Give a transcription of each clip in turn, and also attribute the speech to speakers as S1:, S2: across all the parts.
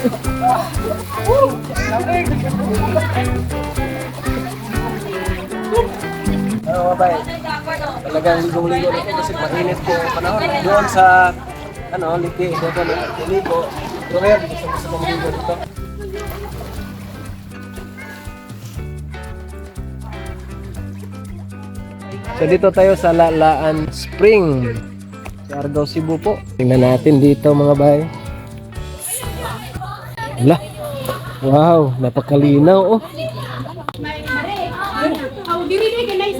S1: Ano mga bay? Talagang ligong-ligo nito kasi mainit ang panahon. Doon sa ano, liki, doon sa ligo. Pero ngayon, gusto mo sa mga ligo dito. So dito tayo sa Lalaan Spring. Sa Argao, Cebu po. Tingnan natin dito mga bay. Wala. Wow, napakalinaw oh.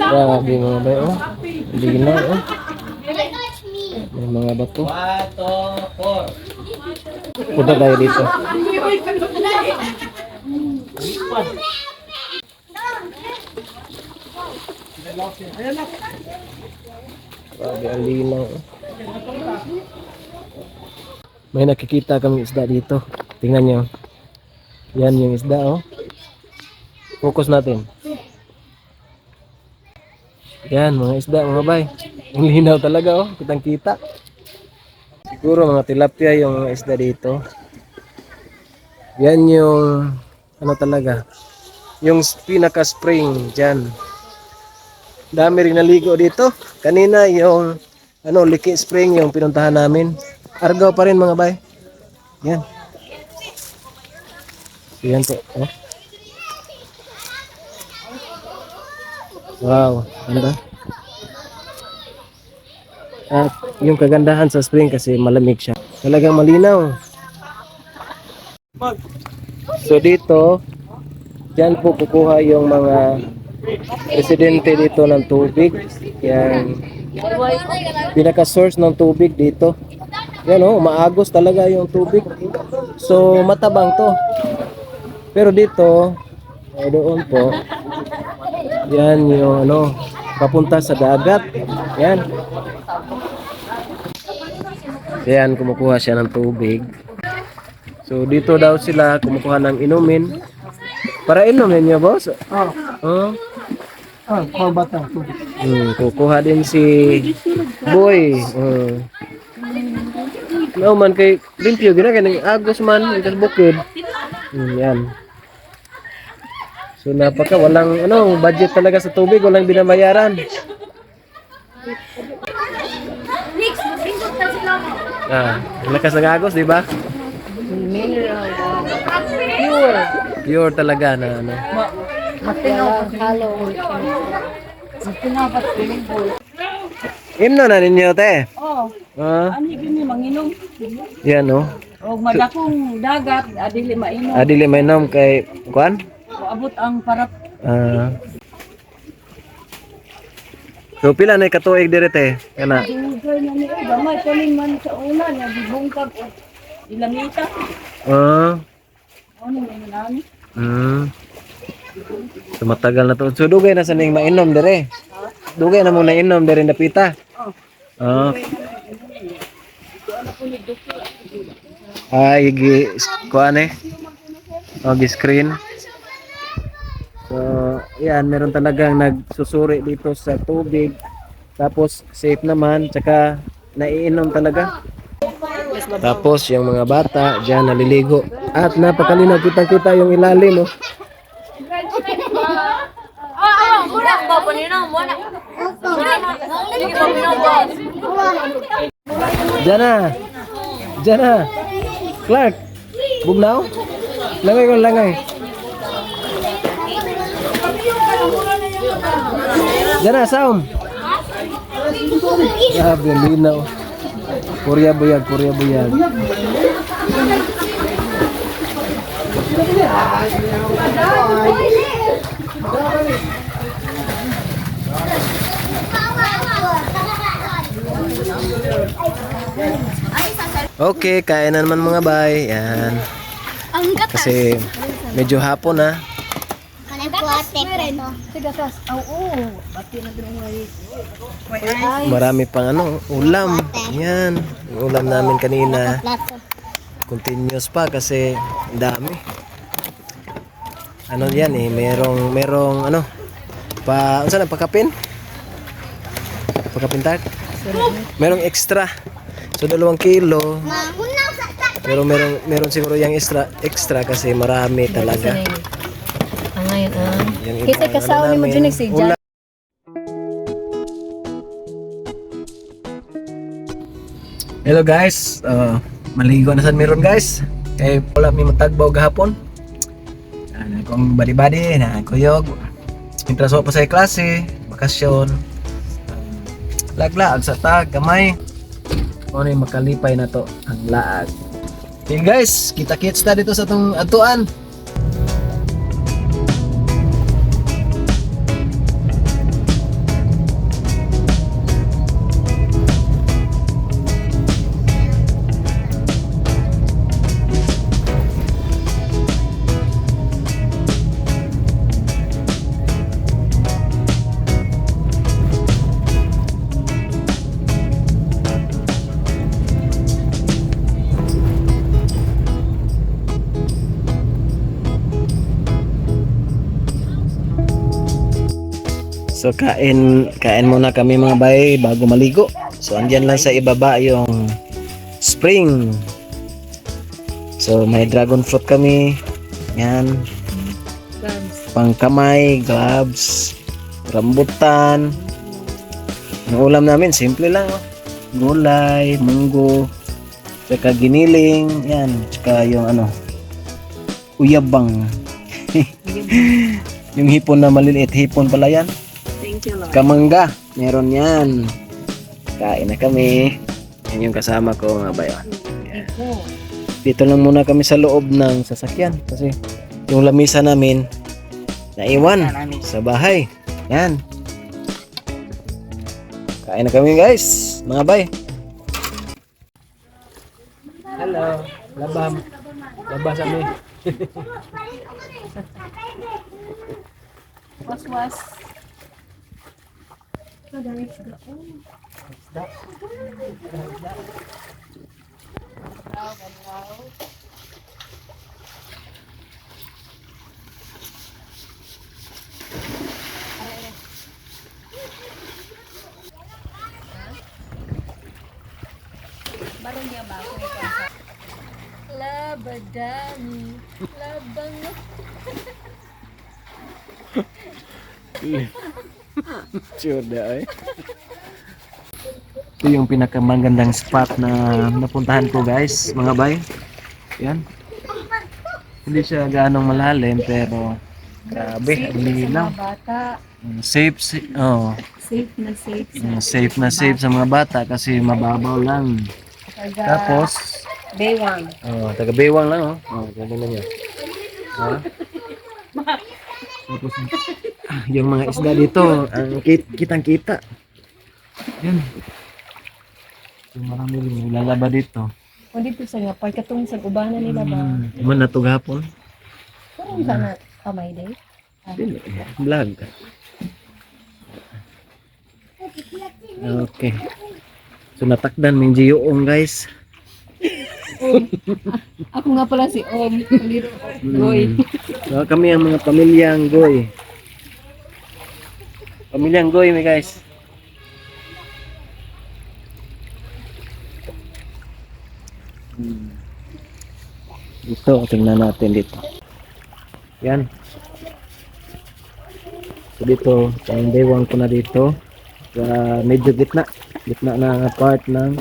S1: Grabe mga bay oh. Linaw oh. May mga bato. Punta tayo dito. Grabe ang linaw. oh. May nakikita kami isda dito. Tingnan nyo. Yan yung isda oh. Focus natin. Yan mga isda mga bay. Ang linaw talaga oh. Kitang kita. Siguro mga tilapia yung mga isda dito. Yan yung ano talaga. Yung pinaka spring dyan. Dami rin naligo dito. Kanina yung ano Liki Spring yung pinuntahan namin. Argao pa rin mga bay. Yan. So, yan po. Oh. Wow, ganda. At yung kagandahan sa spring kasi malamig siya. Talagang malinaw. So dito, dyan po kukuha yung mga residente dito ng tubig. Yan. Pinaka-source ng tubig dito. Yan oh, maagos talaga yung tubig. So matabang to. Pero dito, eh, doon po, yan yung ano, papunta sa dagat. Yan. Yan, kumukuha siya ng tubig. So dito daw sila kumukuha ng inumin. Para inumin niya, boss?
S2: Oh,
S1: Oh.
S2: oh, oh bata.
S1: Hmm, kukuha din si Boy. Uh. No man kay limpyo gina kay agos man ikas bukid. Hmm, yan. So napaka walang ano budget talaga sa tubig, walang binabayaran. Ah, lakas ng agos, di ba?
S2: Mineral. Pure.
S1: Pure talaga na ano.
S2: Matinaw. Halo. Matinaw pa pool.
S1: Imno na ninyo te.
S2: Oh,
S1: Ah,
S2: ani gini manginom.
S1: yan oh.
S2: O madakong dagat, adili mainom.
S1: Adili may nom kay kuan?
S2: Abot ang parat.
S1: Ah. So pila na katuig dire te? Kana.
S2: Dugay na ni gamay kaling man sa una niya gibungkag o ilamita.
S1: Ah.
S2: Ano man nani?
S1: Hmm. So matagal na to. So dugay na sa ning mainom dire. Dugay na mo na inom dire napita. Ah. Ay, gi kuan eh. Oh, gi screen. So, yan, meron talagang nagsusuri dito sa tubig. Tapos safe naman, tsaka naiinom talaga. Tapos yung mga bata diyan naliligo. At napakalinaw kitang-kita yung ilalim oh. Diyan na. Diyan na. Clark. Bugnaw? Langay ko langay. Na, Saum. Grabe, linaw. Korea buyag, Korea buyag. Okay, kain na naman mga bay. Yan. Kasi medyo hapon na.
S3: Kanang puwate ko to.
S2: Tigatas. Oo. Bati na dinay.
S1: Marami pang ano, ulam. Yan. Ulam namin kanina. Continuous pa kasi ang dami. Ano yan eh, merong, merong ano, pa, ano sana, pakapin? Pakapin tart? Merong extra. So, dalawang kilo. Pero meron meron siguro yung extra extra kasi marami talaga.
S2: Ah, ngayon ah.
S1: Yung iba,
S2: Kita
S1: ano
S2: kasawa ni mo dyan si Jan.
S1: ulam. Hello guys, uh, maligo na sa meron guys. Kay wala mi matagbaw gahapon. Ano kong badi-badi na kuyog. Intraso pa sa klase, bakasyon. Laglaag sa tag gamay. Ano makalipay na to ang laag. Okay guys, kita-kits na dito sa tong atuan. So kain kain muna kami mga bay bago maligo. So andyan lang sa ibaba yung spring. So may dragon fruit kami. Yan, pangkamay, gloves, rambutan. Ang ulam namin simple lang. Oh. Gulay, munggo, tsaka giniling, yan, tsaka yung ano, uyabang. yung hipon na maliliit, hipon pala yan. Kamangga, meron yan. Kain na kami. Yan yung kasama ko mga bayan. Dito lang muna kami sa loob ng sasakyan kasi yung lamisa namin naiwan sa bahay. Yan. Kain na kami guys, mga bay. Hello, labam. Labas kami.
S2: Was was. Barong niya ba ako Labadani. Labang
S1: Tsuda ay. Ito yung pinakamagandang spot na napuntahan ko guys, mga bay. Yan. Hindi siya ganong malalim pero grabe, ang linaw.
S2: bata.
S1: Mm, Safe, si- oh,
S2: Safe na safe sa
S1: mm, safe na safe sa mga bata kasi mababaw lang.
S2: taga
S1: Tapos,
S2: Baywang.
S1: oh, taga Baywang lang oh. Oh, ganun na niya. Ha? Tapos, yung mga isda dito, ang kit kitang kita. Yan. Yung marami rin lalaba dito.
S2: Kung dito sa nga, pag katong sa ubanan nila ba?
S1: Hmm, man na to.
S2: Parang ka na kamay day.
S1: Dili, Vlog. Okay. So natakdan min Gioong guys.
S2: Ako nga pala si Om. Goy.
S1: So, kami ang mga pamilyang Goy. Pamilyang Goy mi guys. Hmm. Ito, tingnan natin dito. Yan. So dito, ang dewan ko na dito. Sa medyo gitna. Gitna na part ng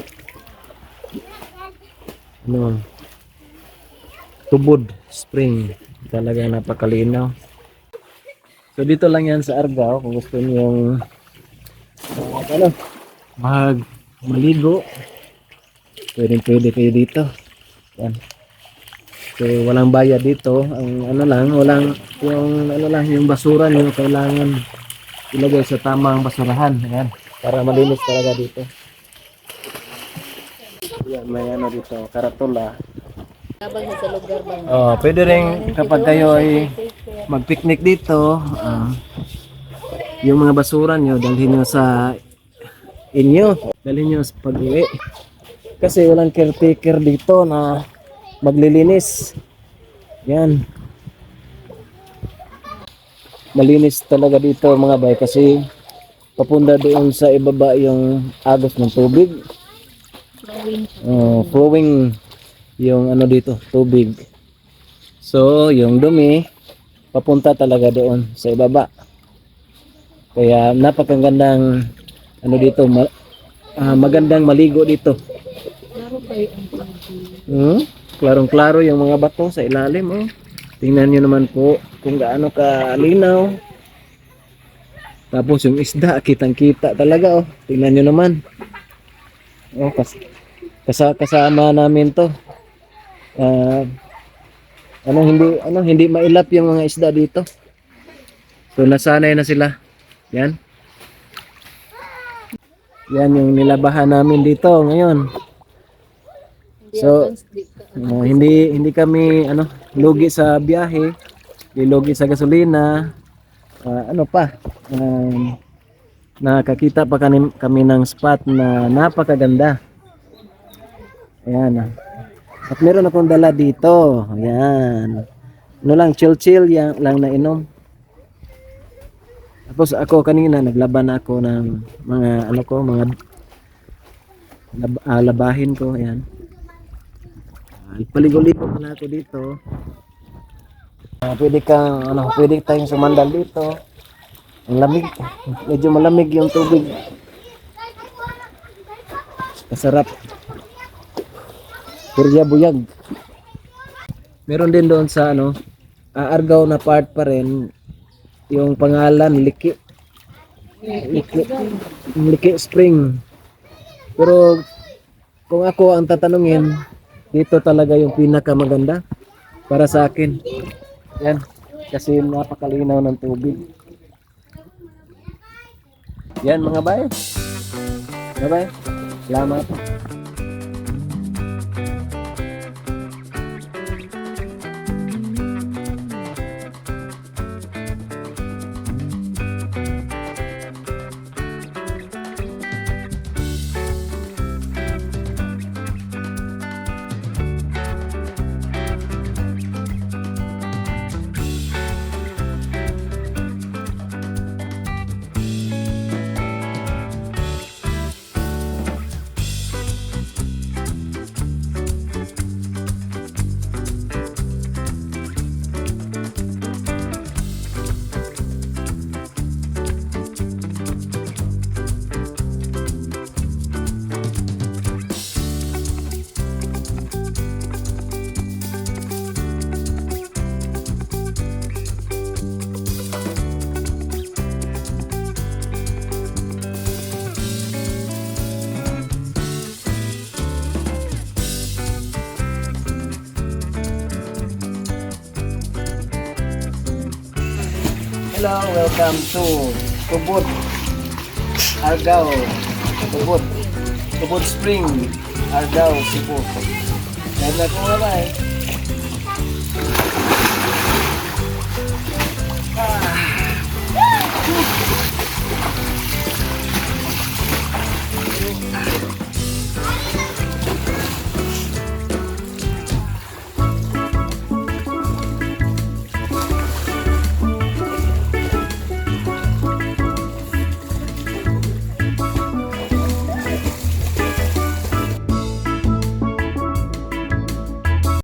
S1: ano, tubod spring talagang napakalinaw so dito lang yan sa Argao kung gusto niyong uh, ano mag maligo pwede pwede kayo dito. Yan. So walang bayad dito. Ang ano lang walang yung ano lang yung basura niyo kailangan ilagay sa tamang basurahan. Yan. Para malinis talaga dito. Yan may ano dito karatula
S2: Habang sa lugar ba?
S1: Oh, pwede rin kapag kayo ay mag-picnic dito, ah, yung mga basura nyo, dalhin nyo sa inyo. Dalhin nyo sa pag-uwi. Kasi walang caretaker dito na maglilinis. Yan. Malinis talaga dito mga bay kasi papunta doon sa ibaba yung agos ng tubig.
S2: Flowing.
S1: Oh, flowing yung ano dito, tubig. So, yung dumi papunta talaga doon sa ibaba. Kaya napakagandang ano dito, ma- ah, magandang maligo dito. Hmm? Klarong-klaro yung mga bato sa ilalim, oh. Tingnan nyo naman po kung gaano kalinaw. Tapos yung isda, kitang-kita talaga, oh. Tingnan nyo naman. Oh, kas kasa kasama namin to. Ah, ano hindi ano hindi mailap yung mga isda dito. So nasanay na sila. Yan. Yan yung nilabahan namin dito ngayon. So uh, hindi hindi kami ano lugi sa biyahe, hindi lugi sa gasolina. Ah, ano pa? Um, nakakita pa kami, kami ng spot na napakaganda. Ayan. ah. At meron akong dala dito. Ayan. Ano lang, chill-chill yan, lang na inom. Tapos ako kanina, naglaban ako ng mga, ano ko, mga lab, ah, labahin ko. Ayan. Ah, Paligo-ligo na ako dito. Ah, pwede kang, ano, pwede tayong sumandal dito. Ang lamig. Medyo malamig yung tubig. Masarap. Kurya buyag. Meron din doon sa ano, aargaw na part pa rin yung pangalan Liki. Liki, Liki Spring. Pero kung ako ang tatanungin, dito talaga yung pinakamaganda para sa akin. Yan. Kasi napakalinaw ng tubig. Yan mga bay. Bye-bye. Salamat. Hello, welcome to Tubod Argao Tubod Tubod Spring Argao, Cebu. Ko nga ba eh